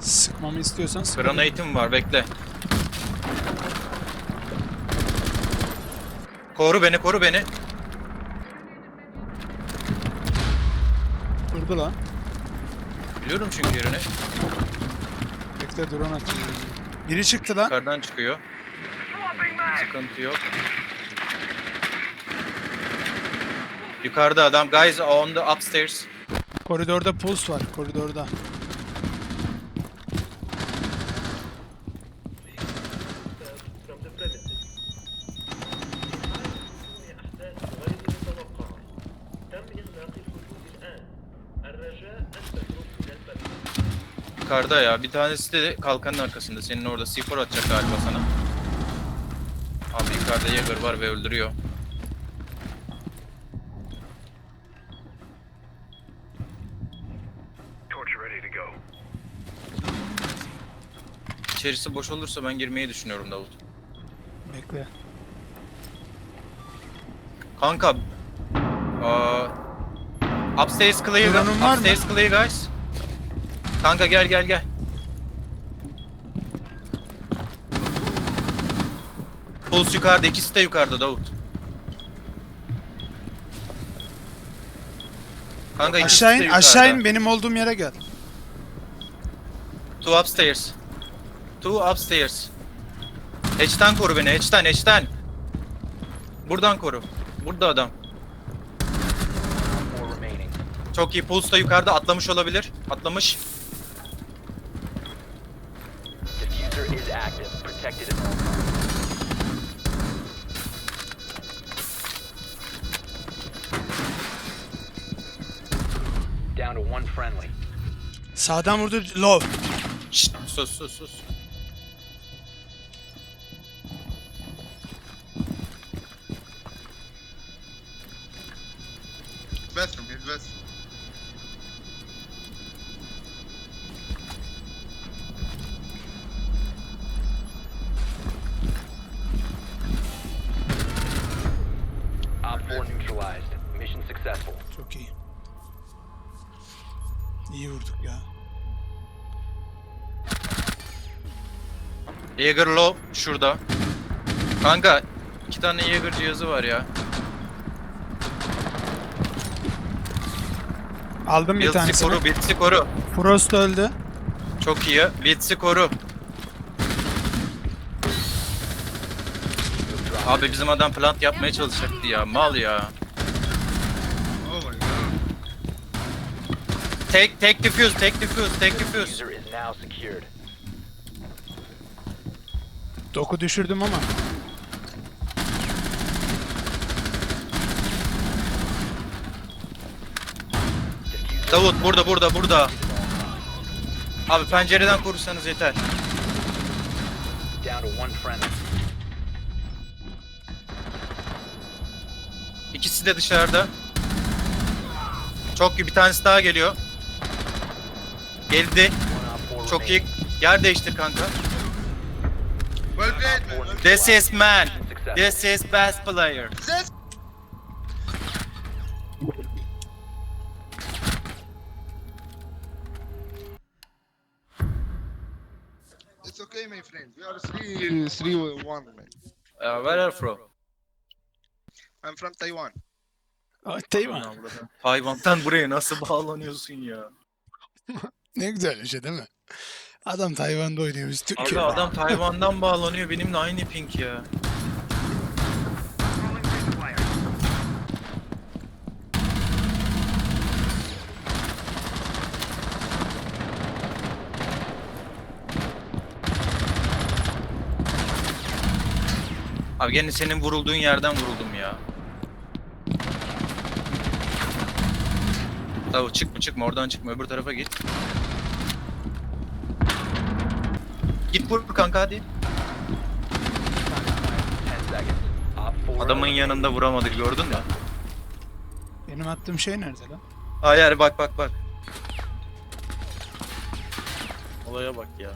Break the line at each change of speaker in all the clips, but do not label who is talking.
Sıkmamı istiyorsan sık.
Granate'im var bekle. Koru beni koru beni.
Durdu lan.
Biliyorum çünkü yerini.
Bekle drone atayım. Biri çıktı lan.
Yukarıdan çıkıyor. Sıkıntı yok. Yukarıda adam. Guys on the upstairs.
Koridorda pulse var. Koridorda.
Yukarıda ya. Bir tanesi de kalkanın arkasında. Senin orada C4 atacak galiba sana. Abi yukarıda Jäger var ve öldürüyor. İçerisi boş olursa ben girmeyi düşünüyorum Davut.
Bekle.
Kanka. Aa, upstairs clear.
Mı?
Upstairs clear guys. Kanka gel gel gel. Pulse yukarıda. ikisi de yukarıda Davut. Kanka ikisi
Aşağı
de
in,
yukarıda.
aşağı in benim olduğum yere gel.
Two upstairs. Two upstairs. Hatch'ten koru beni. Hatch'ten, hatch'ten. Buradan koru. Burada adam. Çok iyi. Pulse da yukarıda atlamış olabilir. Atlamış.
Protected at all times. Down to one friendly.
Sağdan vurdu low.
Şşt, sus sus sus. Jaeger low. Şurada. Kanka. iki tane Jaeger cihazı var ya.
Aldım bir
Blitz'i
tanesini.
koru. Blitz'i koru.
Frost öldü.
Çok iyi. Blitz'i koru. Abi bizim adam plant yapmaya çalışacaktı ya. Mal ya.
Oh my god.
Take, take defuse, take defuse, take defuse.
Diffuser is now secured.
Doku düşürdüm ama.
Davut burada, burada, burada. Abi pencereden korursanız yeter. İkisi de dışarıda. Çok iyi. Bir tanesi daha geliyor. Geldi.
One op 4
Çok iyi. Yer değiştir kanka. This is man. This is best player.
It's okay, my friend. We are three, three, one, man.
Uh, where are you from?
I'm from Taiwan.
Ay, Teyvan.
Hayvandan buraya nasıl bağlanıyorsun ya?
Ne güzel bir şey değil mi? Adam Tayvan'da oynuyor biz
Abi
Türkiye.
adam Tayvan'dan bağlanıyor benimle aynı ping ya. Abi gene senin vurulduğun yerden vuruldum ya. Tavu çıkma çıkma oradan çıkma öbür tarafa git. Git vur kanka hadi.
10 seconds. Op 4
Adamın yanında vuramadık gördün mü?
Benim attığım şey nerede lan?
Hayır bak bak bak.
Olaya bak ya.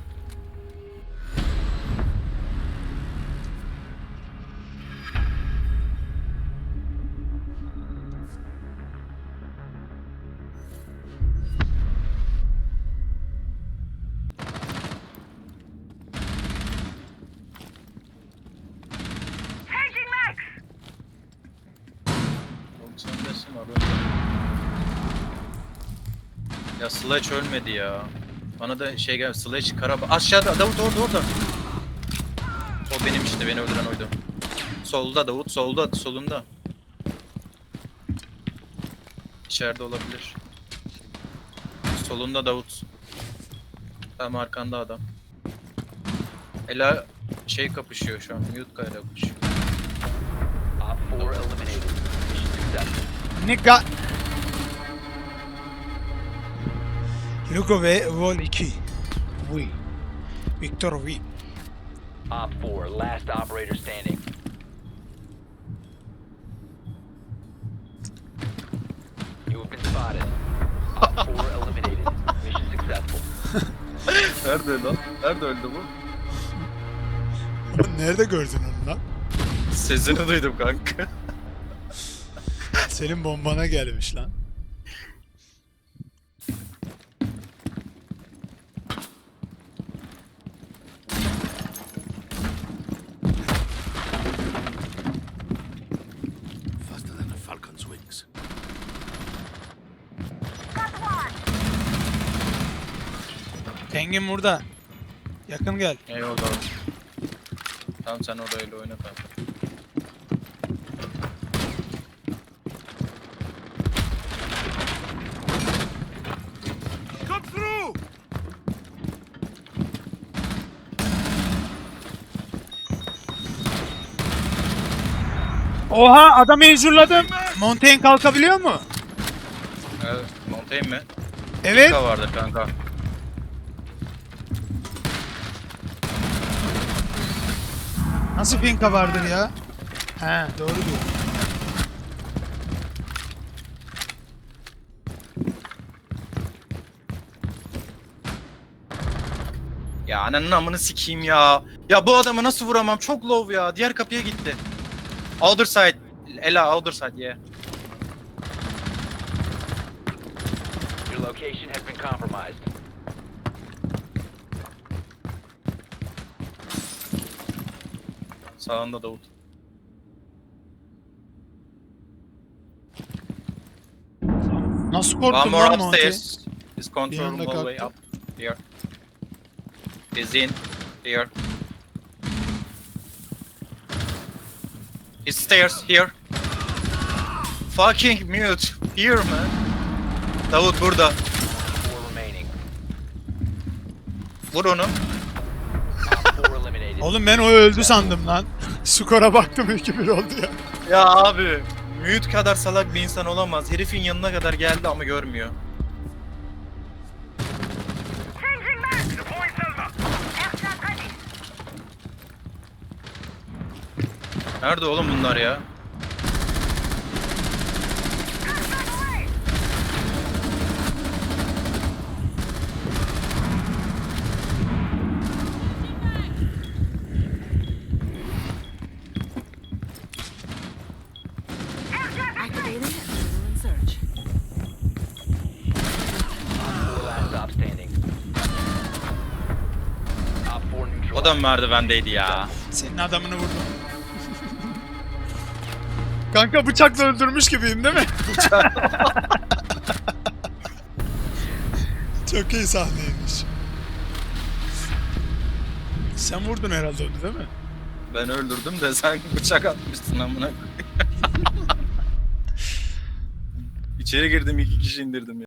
Ya Sledge ölmedi ya. Bana da şey gel Sledge kara aşağıda Davut orada orada. O benim işte beni öldüren oydu. Solda Davut solda solunda. İçeride olabilir. Solunda Davut. Tam arkanda adam. Ela şey kapışıyor şu an. Mute ile kapışıyor.
Op 4
Luko ve Vol 2. Oui. Victor V.
Op 4, last operator standing. You have been spotted. Op 4 eliminated. Mission successful.
Nerede lan? Nerede öldü bu?
Nerede gördün onu lan?
Sesini duydum kanka.
Senin bombana gelmiş lan. Engin burada. Yakın gel.
Eyvallah. Tamam sen orada öyle oyna kanka.
Oha adamı injurladım. Montaigne kalkabiliyor mu?
Evet, Montaigne mi?
Evet.
Pika vardır kanka.
Nasıl pinka vardır ya? He doğru diyor.
Ya ananın amını sikeyim ya. Ya bu adamı nasıl vuramam? Çok low ya. Diğer kapıya gitti. Other side. Ela other side yeah.
Your location has been compromised.
Sağında Davut.
Nasıl
One
korktun
more
lan Montaigne?
upstairs. His control
Bir
room
anda
hallway
kalktı.
up. Here. He's in. Here. His stairs here. Fucking mute. Here man. Davut burada.
Four remaining.
Vur onu.
Op 4 eliminated.
Oğlum ben o öldü sandım lan. Skora baktım 2-1 oldu ya.
Ya abi. Mute kadar salak bir insan olamaz. Herifin yanına kadar geldi ama görmüyor. Nerede oğlum bunlar ya?
Activating adrenaline surge.
Four last stop standing. Op 4
O
neutralized.
da mı merdivendeydi ya?
Senin adamını vurdum. Kanka bıçakla öldürmüş gibiyim değil mi? Çok iyi sahneymiş. Sen vurdun herhalde onu değil mi?
Ben öldürdüm de sen bıçak atmışsın amına koyayım. İçeri girdim iki kişi indirdim ya.